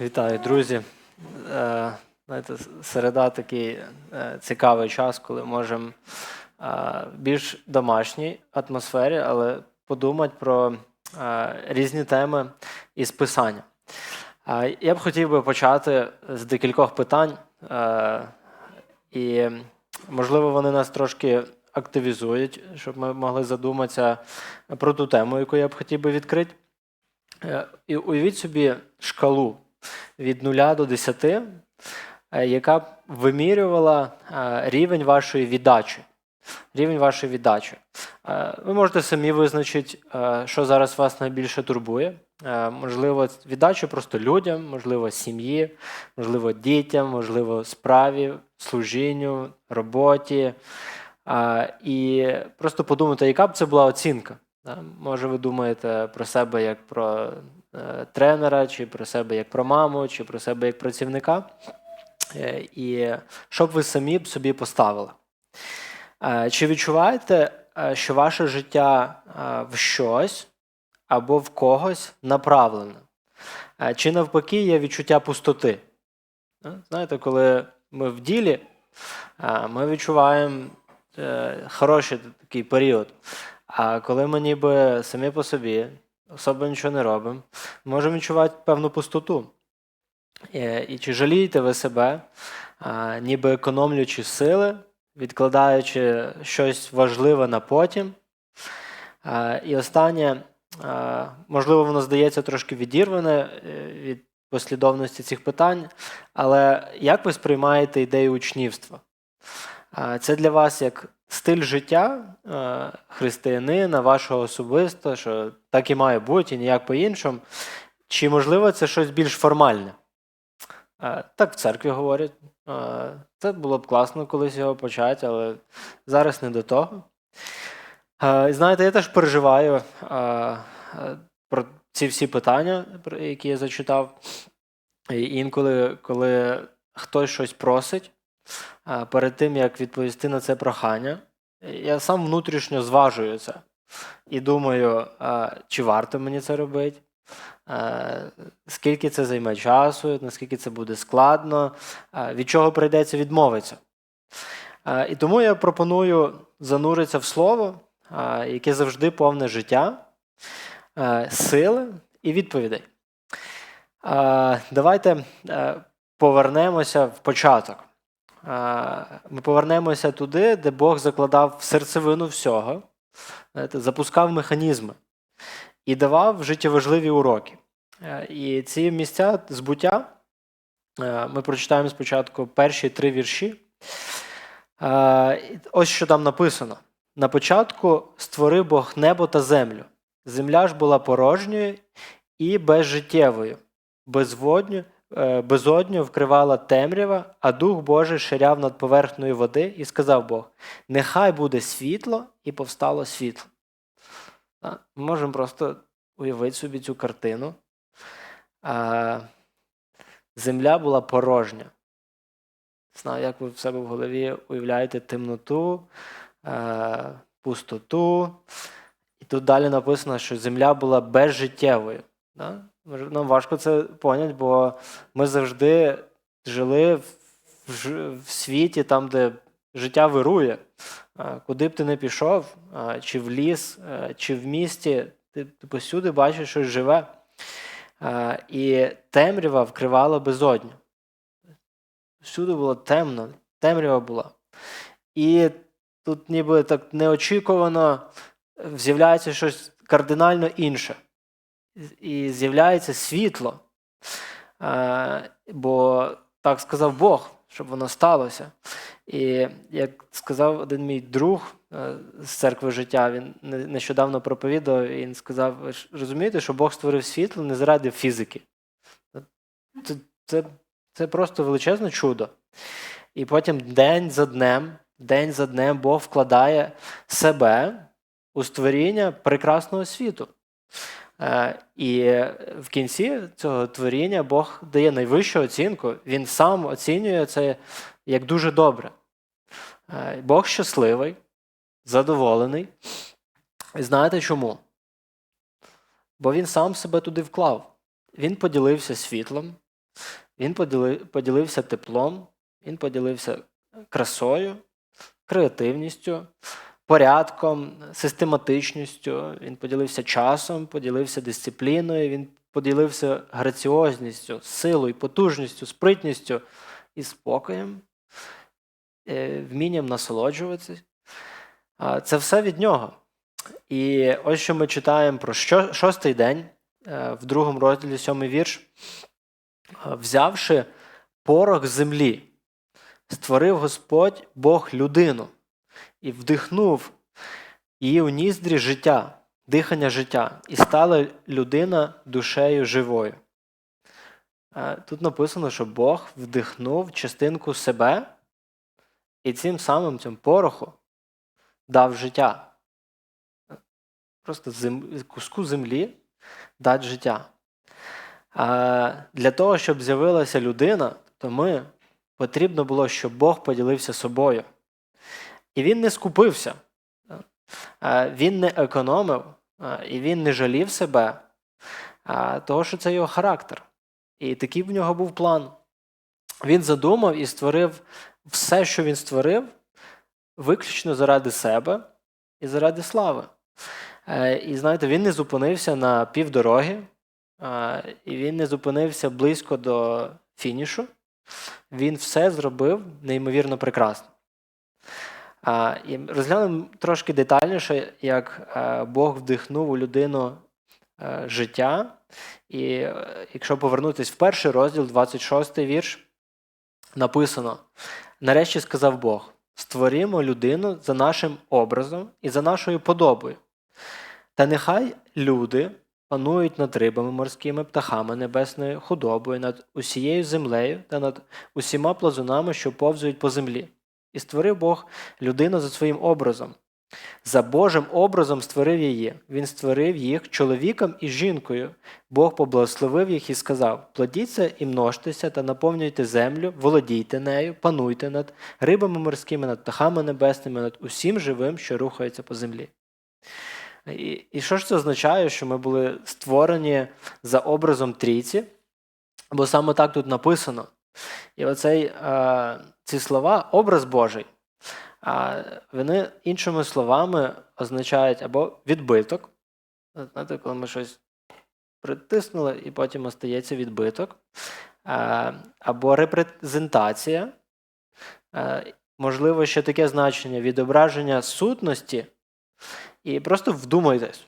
Вітаю, друзі. Е, Знаєте, середа такий е, цікавий час, коли можемо е, в більш домашній атмосфері, але подумати про е, різні теми із писання. Е, Я б хотів би почати з декількох питань, е, і, можливо, вони нас трошки активізують, щоб ми могли задуматися про ту тему, яку я б хотів би відкрити. Е, І уявіть собі шкалу від 0 до 10, е, яка вимірювала е, рівень вашої віддачі. Рівень вашої віддачі. Е, Ви можете самі визначити, що зараз вас найбільше турбує. Можливо, віддачу просто людям, можливо, сім'ї, можливо, дітям, можливо, справі, служінню, роботі. І просто подумайте, яка б це була оцінка. Може, ви думаєте про себе як про тренера, чи про себе як про маму, чи про себе як працівника. Е, І що б ви самі б собі поставили? Е, Чи відчуваєте, е, що ваше життя е, в щось або в когось направлене? Е, Чи навпаки є відчуття пустоти? Е, Знаєте, коли ми в ділі, е, ми відчуваємо е, хороший такий період. А коли ми ніби самі по собі, особо нічого не робимо, можемо відчувати певну пустоту. Е, І чи жалієте ви себе, ніби економлюючи сили, відкладаючи щось важливе на потім? І останнє, можливо, воно здається трошки відірване е, від послідовності цих питань, але як ви сприймаєте ідею учнівства? Це для вас як стиль життя е, християнина, вашого особисто, що так і має бути, і ніяк по-іншому. Чи можливо це щось більш формальне? Е, Так в церкві говорять. Е, Це було б класно колись його почати, але зараз не до того. Е, знаєте, я теж переживаю про ці всі питання, які я зачитав. І інколи, коли хтось щось просить, перед тим як відповісти на це прохання, я сам внутрішньо зважую це і думаю, е, чи варто мені це робити, е, скільки це займе часу, наскільки це буде складно, е, від чого прийдеться відмовитися. Е, І тому я пропоную зануритися в слово, е, яке завжди повне життя, е, сили і відповідей. Е, Давайте е, повернемося в початок. Ми повернемося туди, де Бог закладав в серцевину всього, запускав механізми і давав життєважливі уроки. Е, І ці місця збуття е, ми прочитаємо спочатку перші три вірші. Е, Ось що там написано: на початку створив Бог небо та землю. Земля ж була порожньою і безжиттєвою, безводню, е, безодню вкривала темрява, а Дух Божий ширяв над поверхнею води, і сказав Бог: Нехай буде світло, і повстало світло. Ми можемо просто уявити собі цю картину. Земля була порожня. Знаю, як ви в себе в голові уявляєте темноту, е, пустоту. І тут далі написано, що земля була безжиттєвою. Нам важко це поняти, бо ми завжди жили в, в, в світі, там, де життя вирує. Куди б ти не пішов, чи в ліс, чи в місті, ти, ти посюди бачиш щось живе. І темрява вкривала безодню. Всюди було темно, темрява була. І тут ніби так неочікувано е, з'являється щось кардинально інше. І з'являється світло. Е, Бо так сказав Бог, щоб воно сталося. І як сказав один мій друг е, з церкви життя, він нещодавно проповідав, і він сказав: розумієте, що Бог створив світло не заради фізики. Це, це, це просто величезне чудо. І потім день за днем, день за днем Бог вкладає себе у створіння прекрасного світу. Е, І в кінці цього творіння Бог дає найвищу оцінку. Він сам оцінює це як дуже добре. Е, Бог щасливий, задоволений. І знаєте чому? Бо він сам себе туди вклав. Він поділився світлом, Він поділився теплом, він поділився красою, креативністю, порядком, систематичністю, він поділився часом, поділився дисципліною, він поділився граціозністю, силою, потужністю, спритністю і спокоєм, е, вмінням насолоджуватися. Це все від нього. І ось що ми читаємо про шостий день е, в другому розділі сьомий вірш. Взявши порох землі, створив Господь Бог людину і вдихнув її у ніздрі життя, дихання життя, і стала людина душею живою. Е, Тут написано, що Бог вдихнув частинку себе і цим самим цим пороху дав життя. Просто зем... куску землі дати життя. А для того, щоб з'явилася людина, то ми потрібно було, щоб Бог поділився собою. І він не скупився, він не економив, і він не жалів себе, того, що це його характер. І такий в нього був план. Він задумав і створив все, що він створив, виключно заради себе і заради слави. Е, І знаєте, він не зупинився на півдороги, е, і він не зупинився близько до фінішу. Він все зробив неймовірно прекрасно. І розглянемо трошки детальніше, як е, Бог вдихнув у людину е, життя. І е, якщо повернутися в перший розділ, 26 вірш, написано: Нарешті сказав Бог: створімо людину за нашим образом і за нашою подобою. Та нехай люди панують над рибами морськими, птахами небесною, худобою, над усією землею та над усіма плазунами, що повзують по землі. І створив Бог людину за своїм образом. За Божим образом створив її. Він створив їх чоловіком і жінкою. Бог поблагословив їх і сказав: Плодіться і множтеся та наповнюйте землю, володійте нею, пануйте над рибами морськими, над птахами небесними, над усім живим, що рухається по землі. І, і що ж це означає, що ми були створені за образом трійці? Бо саме так тут написано. І оцей, е, ці слова, образ Божий, вони іншими словами означають або відбиток. Знаєте, коли ми щось притиснули, і потім остається відбиток, е, або репрезентація. Е, Можливо, ще таке значення відображення сутності. І просто вдумайтесь,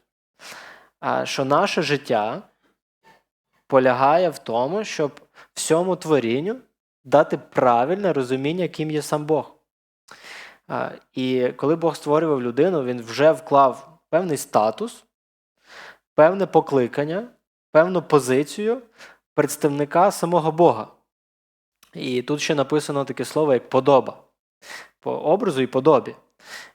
що наше життя полягає в тому, щоб всьому творінню дати правильне розуміння, ким є сам Бог. І коли Бог створював людину, він вже вклав певний статус, певне покликання, певну позицію представника самого Бога. І тут ще написано таке слово, як подоба. По образу і подобі.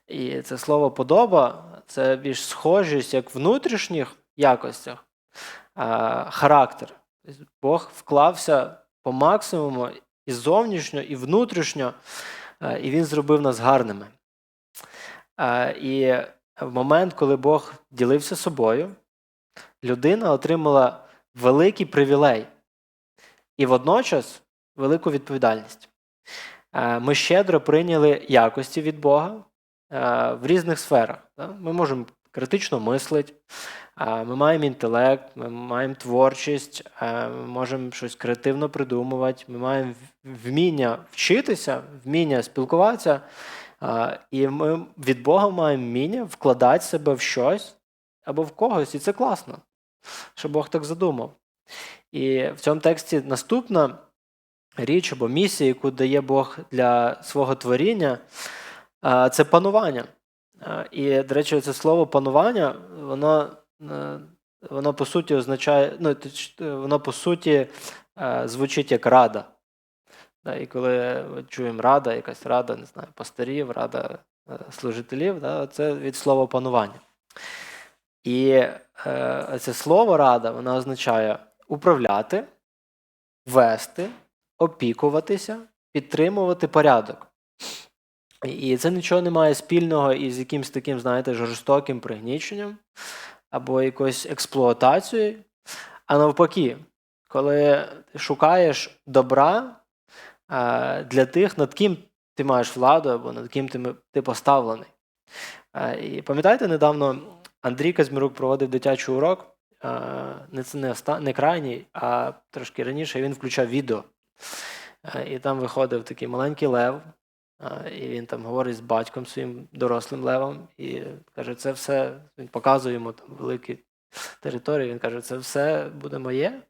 І це слово подоба це більш схожість як в внутрішніх якостях, характер. Тобто Бог вклався по максимуму і зовнішньо, і внутрішньо, і Він зробив нас гарними. І в момент, коли Бог ділився собою, людина отримала великий привілей і водночас велику відповідальність. Ми щедро прийняли якості від Бога в різних сферах. Ми можемо критично мислити, ми маємо інтелект, ми маємо творчість, ми можемо щось креативно придумувати, ми маємо вміння вчитися, вміння спілкуватися, і ми від Бога маємо вміння вкладати себе в щось або в когось, і це класно, що Бог так задумав. І в цьому тексті наступна річ або місія, яку дає Бог для свого творіння, це панування. І, до речі, це слово панування, воно, воно по суті означає, ну, воно по суті е, звучить як рада. Да, І коли чуємо рада, якась рада, не знаю, пастирів, рада е, служителів, да, це від слова панування. І е, це слово рада, воно означає управляти, вести, опікуватися, підтримувати порядок. І це нічого не має спільного із якимось таким, знаєте, жорстоким пригніченням або якоюсь експлуатацією. А навпаки, коли шукаєш добра е, для тих, над ким ти маєш владу або над ким ти, ти поставлений. Е, І пам'ятаєте, недавно Андрій Казмірук проводив дитячий урок. е, Не це не, оста- не крайній, а трошки раніше він включав відео. І там виходив такий маленький лев, і він там говорить з батьком своїм дорослим левом, і каже, це все, він показує йому там великі території. Він каже, це все буде моє.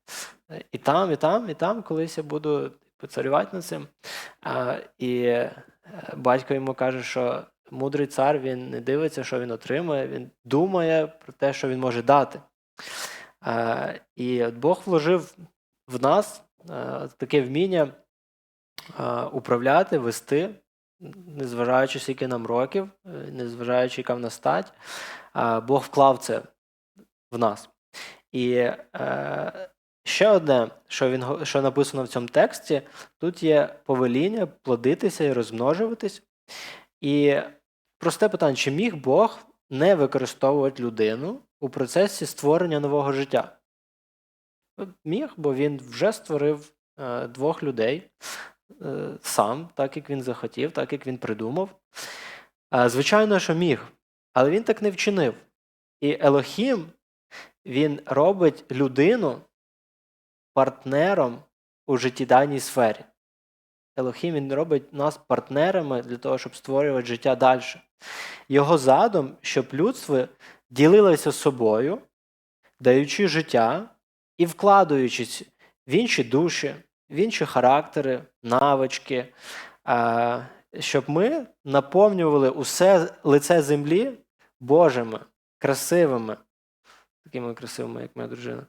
І там, і там, і там, колись я буду типу, царювати над цим. І е, батько йому каже, що мудрий цар він не дивиться, що він отримує, він думає про те, що він може дати. І от Бог вложив в нас е, таке вміння е, управляти, вести, незважаючи скільки нам років, е, незважаючи, яка в нас стать, Бог вклав це в нас. І е, ще одне, що, він, що написано в цьому тексті, тут є повеління плодитися і розмножуватись. І просте питання: чи міг Бог не використовувати людину у процесі створення нового життя? Міг, бо він вже створив е, двох людей сам, так як він захотів, так як він придумав. Е, звичайно, що міг, але він так не вчинив. І Елохім він робить людину партнером у життєдайній сфері. Елохім він робить нас партнерами для того, щоб створювати життя далі. Його задум, щоб людство ділилося собою, даючи життя і вкладаючись в інші душі, інші характери, навички, щоб ми наповнювали усе лице землі Божими, красивими, такими красивими, як моя дружина,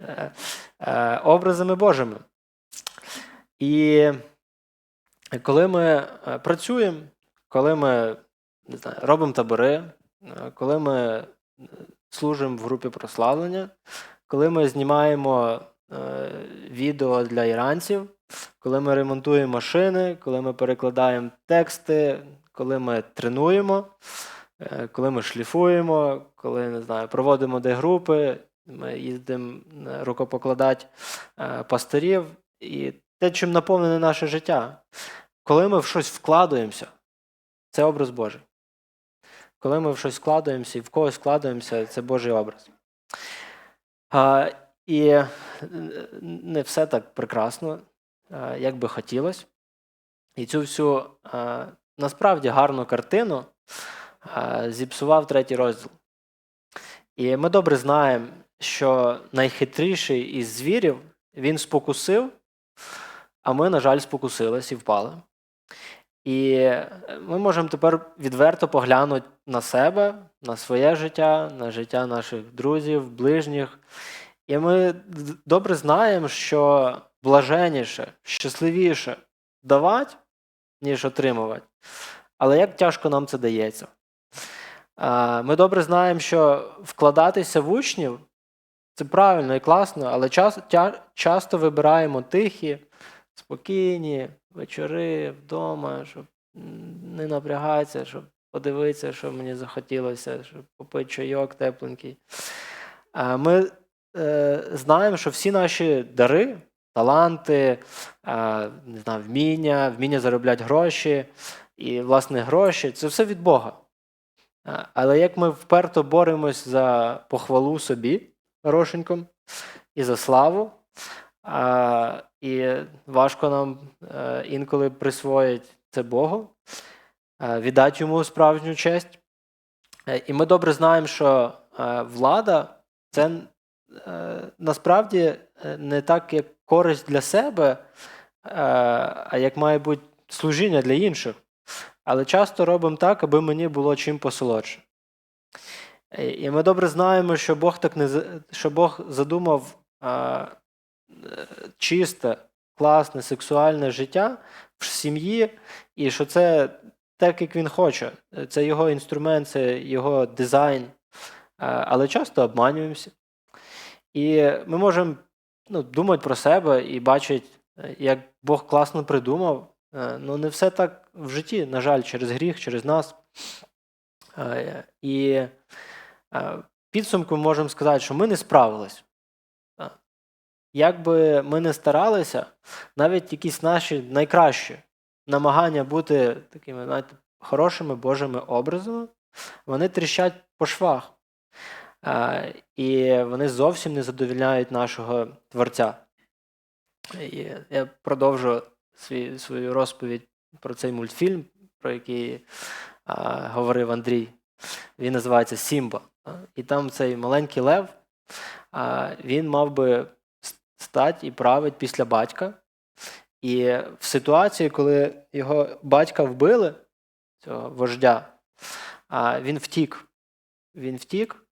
е, е, образами Божими. І коли ми е, працюємо, коли ми не знаю, робимо табори, коли ми служимо в групі прославлення, коли ми знімаємо відео для іранців, коли ми ремонтуємо машини, коли ми перекладаємо тексти, коли ми тренуємо, е, коли ми шліфуємо, коли не знаю, проводимо де групи, ми їздимо е, рукопокладати е, пастирів, і те, чим наповнене наше життя. Коли ми в щось вкладаємося, це образ Божий. Коли ми в щось вкладаємося і в когось вкладаємося, це Божий образ. І е, не все так прекрасно, е, як би хотілося. І цю всю е, насправді гарну картину зіпсував третій розділ. І ми добре знаємо, що найхитріший із звірів він спокусив, а ми, на жаль, спокусились і впали. І ми можемо тепер відверто поглянути на себе, на своє життя, на життя наших друзів, ближніх. І ми добре знаємо, що блаженіше, щасливіше давати, ніж отримувати. Але як тяжко нам це дається. Ми добре знаємо, що вкладатися в учнів це правильно і класно, але час, тя, часто вибираємо тихі, спокійні вечори вдома, щоб не напрягатися, щоб подивитися, що мені захотілося, щоб попити чайок тепленький. Ми е, знаємо, що всі наші дари, таланти, е, не знаю, вміння, вміння заробляти гроші і, власне, гроші це все від Бога. Але як ми вперто боремось за похвалу собі, хорошеньком, і за славу, і важко нам е, інколи присвоїть це Богу, е, віддати йому справжню честь. Е, І ми добре знаємо, що е, влада це е, насправді е, не так, як користь для себе, е, а як має бути служіння для інших. Але часто робимо так, аби мені було чим посолодше. Е, І ми добре знаємо, що Бог так не що Бог задумав а, е, чисте, класне, сексуальне життя в сім'ї, і що це так, як він хоче. Це його інструмент, це його дизайн. А, Але часто обманюємося. І ми можемо ну, думати про себе і бачити, як Бог класно придумав. Е, Ну, не все так в житті, на жаль, через гріх, через нас. Е, І е, підсумку можемо сказати, що ми не справились. Як би ми не старалися, навіть якісь наші найкращі намагання бути такими знаєте, хорошими Божими образами, вони тріщать по швах. І вони зовсім не задовільняють нашого Творця. І я продовжу свій, свою розповідь про цей мультфільм, про який а, говорив Андрій. Він називається Сімба. І там цей маленький лев, а, він мав би стати і править після батька. І в ситуації, коли його батька вбили, цього вождя, а, він втік. Він втік,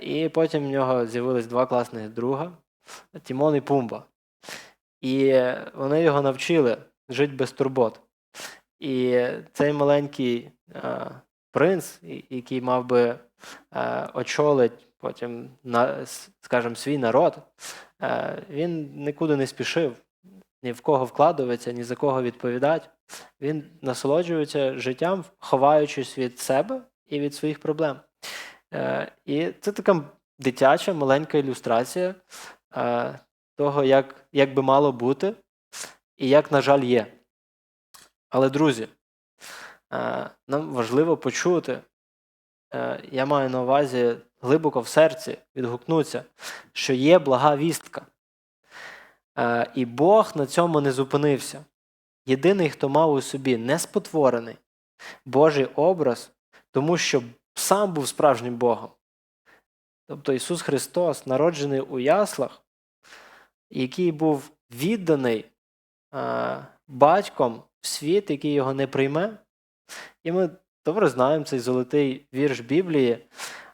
і потім в нього з'явились два класних друга Тімон і Пумба. І вони його навчили жити без турбот. І цей маленький е, принц, який мав би е, очолити потім, скажімо, свій народ, е, він нікуди не спішив, ні в кого вкладуватися, ні за кого відповідати. Він насолоджується життям, ховаючись від себе і від своїх проблем. Е, і це така дитяча маленька ілюстрація е, того, як, як би мало бути, і як, на жаль, є. Але, друзі, е, нам важливо почути, я маю на увазі глибоко в серці відгукнутися, що є блага вістка. І Бог на цьому не зупинився. Єдиний, хто мав у собі неспотворений Божий образ, тому що сам був справжнім Богом. Тобто Ісус Христос, народжений у яслах, який був відданий а, батьком в світ, який його не прийме. І ми добре знаємо цей золотий вірш Біблії,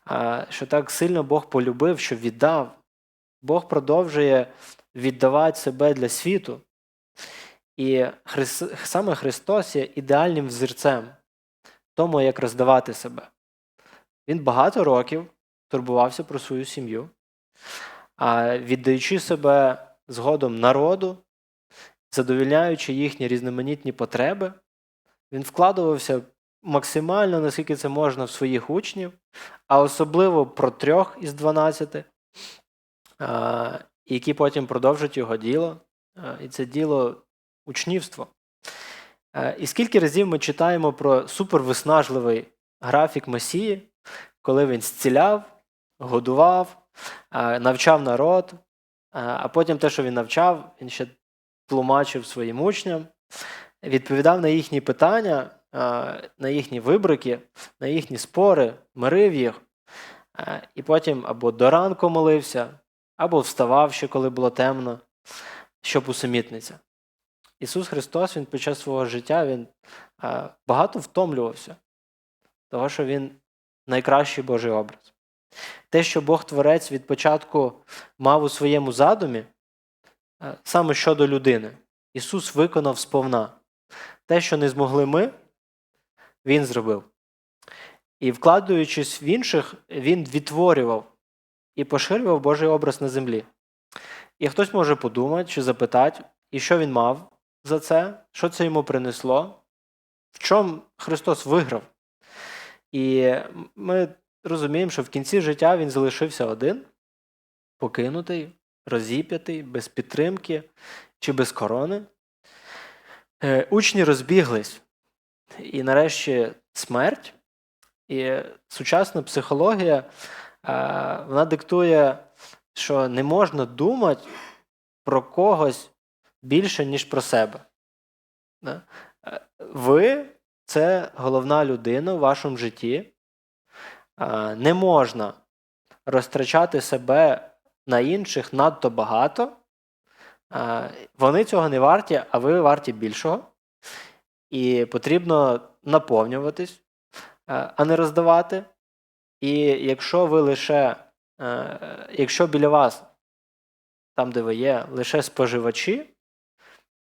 а, що так сильно Бог полюбив, що віддав. Бог продовжує віддавати себе для світу. І Хрис... саме Христос є ідеальним взірцем тому, як роздавати себе. Він багато років турбувався про свою сім'ю, віддаючи себе згодом народу, задовільняючи їхні різноманітні потреби, він вкладувався максимально, наскільки це можна, в своїх учнів, а особливо про трьох із дванадцяти, які потім продовжать його діло, і це діло учнівство. І скільки разів ми читаємо про супервиснажливий графік Месії, коли він зціляв, годував, навчав народ, а потім те, що він навчав, він ще тлумачив своїм учням, відповідав на їхні питання, на їхні вибрики, на їхні спори, мирив їх, і потім або до ранку молився, або вставав ще, коли було темно, щоб усамітнитися. Ісус Христос Він під час свого життя Він багато втомлювався, того, що Він найкращий Божий образ. Те, що Бог Творець від початку мав у своєму задумі, е, саме щодо людини, Ісус виконав сповна. Те, що не змогли ми, Він зробив. І, вкладаючись в інших, Він відтворював і поширював Божий образ на землі. І хтось може подумати чи запитати, і що він мав за це, що це йому принесло, в чому Христос виграв. І ми розуміємо, що в кінці життя він залишився один, покинутий, розіп'ятий, без підтримки чи без корони. Е, учні розбіглись. І нарешті смерть. І сучасна психологія вона диктує, що не можна думати про когось більше, ніж про себе. Е, ви це головна людина в вашому житті. Не можна розтрачати себе на інших надто багато. Вони цього не варті, а ви варті більшого. І потрібно наповнюватись, а не роздавати. І якщо ви лише, якщо біля вас, там, де ви є, лише споживачі,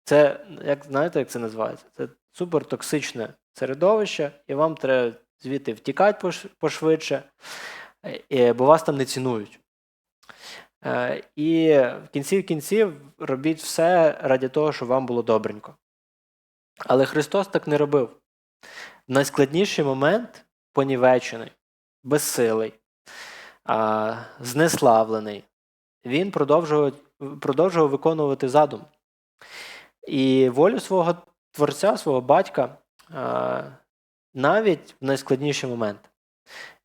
це, як знаєте, як це називається? Це супертоксичне середовище, і вам треба звідти втікати пошвидше, бо вас там не цінують. Е, і в кінці кінців робіть все раді того, щоб вам було добренько. Але Христос так не робив. Найскладніший момент понівечений, безсилий, знеславлений, він продовжував продовжував виконувати задум. І волю свого творця, свого батька, навіть в найскладніші моменти.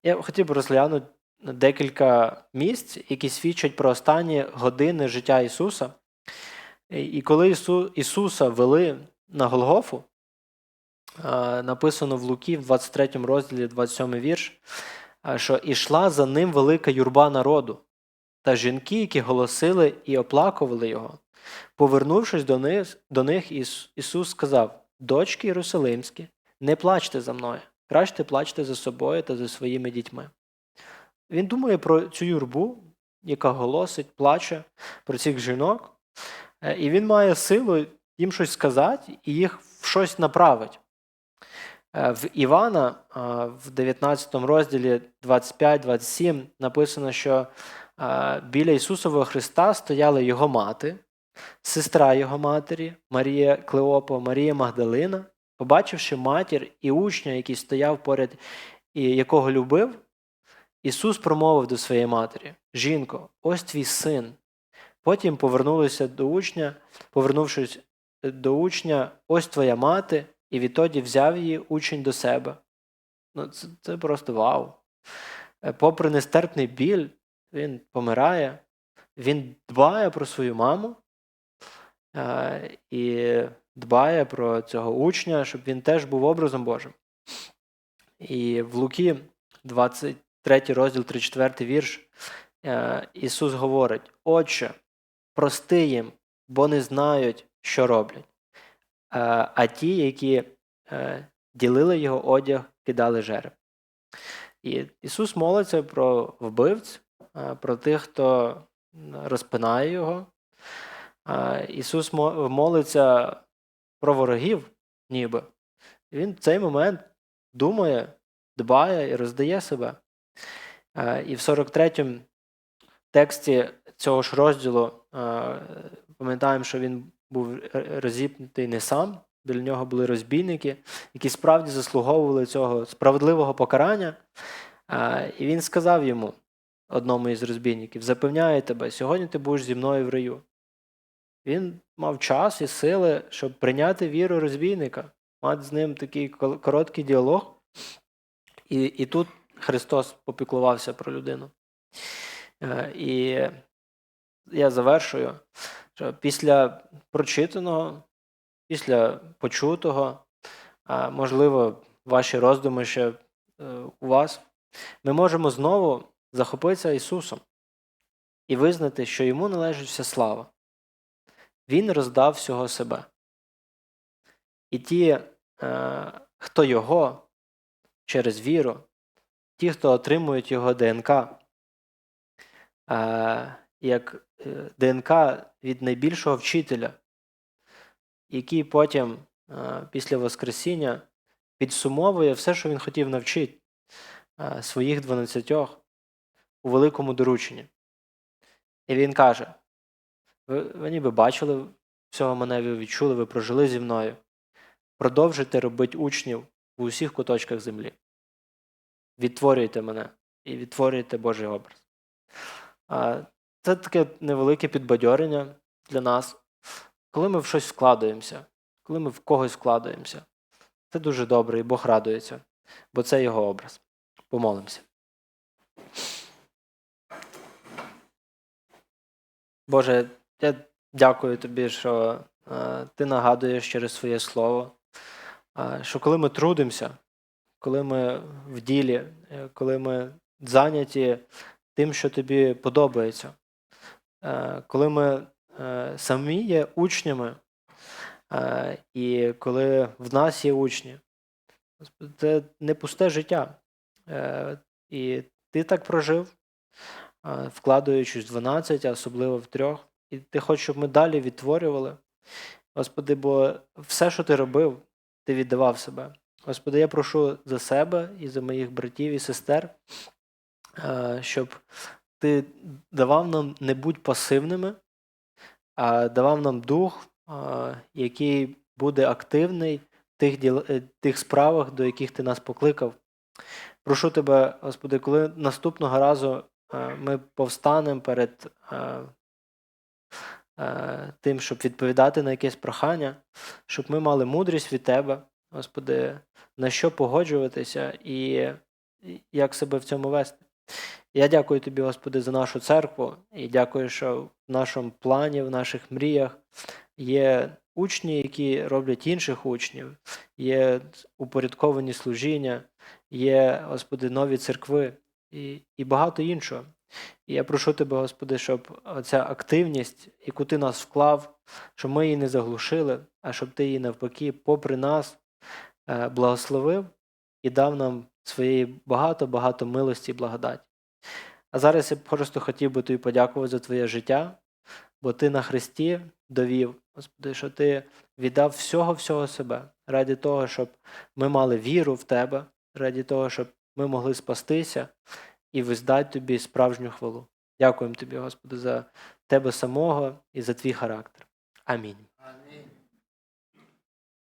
Я хотів би розглянути декілька місць, які свідчать про останні години життя Ісуса. І коли Ісу, Ісуса вели на Голгофу, написано в Луки в 23 розділі, 27 вірш, що ішла за ним велика юрба народу, та жінки, які голосили і оплакували його. Повернувшись до них, до них Ісус сказав: Дочки Єрусалимські, не плачте за мною, краще плачте за собою та за своїми дітьми. Він думає про цю юрбу, яка голосить, плаче, про цих жінок, е, і він має силу їм щось сказати і їх в щось направить. Е, В Івана е, в 19 розділі 25-27 написано, що біля Ісусового Христа стояла його мати, сестра його матері, Марія Клеопа, Марія Магдалина. Побачивши матір і учня, який стояв поряд і якого любив, Ісус промовив до своєї матері: Жінко, ось твій син. Потім повернулися до учня, повернувшись до учня, ось твоя мати, і відтоді взяв її учень до себе. Ну, це, це просто вау. Е, Попри нестерпний біль, він помирає, він дбає про свою маму е, і дбає про цього учня, щоб він теж був образом Божим. І в Луки, 23 розділ, 34 вірш, е, Ісус говорить: Отче, прости їм, бо не знають, що роблять. Е, А ті, які е, ділили його одяг, кидали жереб. І Ісус молиться про вбивць, е, про тих, хто розпинає його. Ісус молиться про ворогів, ніби. Він в цей момент думає, дбає і роздає себе. І в 43-му тексті цього ж розділу пам'ятаємо, що він був розіпнутий не сам, біля нього були розбійники, які справді заслуговували цього справедливого покарання. І він сказав йому, одному із розбійників: Запевняю тебе, сьогодні ти будеш зі мною в раю. Він мав час і сили, щоб прийняти віру розбійника, мати з ним такий короткий діалог. І, і тут Христос попіклувався про людину. Е, І я завершую, що після прочитаного, після почутого, можливо, ваші роздуми ще е, у вас, ми можемо знову захопитися Ісусом і визнати, що йому належить вся слава. Він роздав всього себе. І ті, е, хто його через віру, ті, хто отримують його ДНК, е, як е, ДНК від найбільшого вчителя, який потім, після Воскресіння, підсумовує все, що він хотів навчити своїх дванадцятьох у великому дорученні. І він каже: ви, ви ніби бачили всього мене, ви відчули, ви прожили зі мною. Продовжуйте робити учнів у усіх куточках землі. Відтворюйте мене і відтворюйте Божий образ. Це таке невелике підбадьорення для нас, коли ми в щось вкладаємося, коли ми в когось вкладаємося. Це дуже добре, і Бог радується, бо це його образ. Помолимося. Боже, я дякую тобі, що е, ти нагадуєш через своє слово, е, що коли ми трудимося, коли ми в ділі, е, коли ми зайняті тим, що тобі подобається, е, коли ми е, самі є учнями, е, і коли в нас є учні, це не пусте життя. Е, І ти так прожив, е, вкладаючись в 12, а особливо в трьох. І ти хочеш, щоб ми далі відтворювали. Господи, бо все, що ти робив, ти віддавав себе. Господи, я прошу за себе і за моїх братів і сестер, е, щоб ти давав нам не будь пасивними, а давав нам дух, е, який буде активний в тих, діл... е, тих справах, до яких ти нас покликав. Прошу тебе, Господи, коли наступного разу ми повстанемо перед тим, щоб відповідати на якесь прохання, щоб ми мали мудрість від Тебе, Господи, на що погоджуватися і і як себе в цьому вести. Я дякую Тобі, Господи, за нашу церкву і дякую, що в нашому плані, в наших мріях є учні, які роблять інших учнів, є упорядковані служіння, є, Господи, нові церкви і, і багато іншого. І я прошу Тебе, Господи, щоб ця активність, яку Ти нас вклав, щоб ми її не заглушили, а щоб Ти її навпаки, попри нас, е, благословив і дав нам своєї багато-багато милості і благодаті. А зараз я просто хотів би тобі подякувати за твоє життя, бо ти на Христі довів, Господи, що ти віддав всього-всього себе ради того, щоб ми мали віру в Тебе, ради того, щоб ми могли спастися і виздати тобі справжню хвалу. Дякуємо тобі, Господи, за тебе самого і за твій характер. Амінь.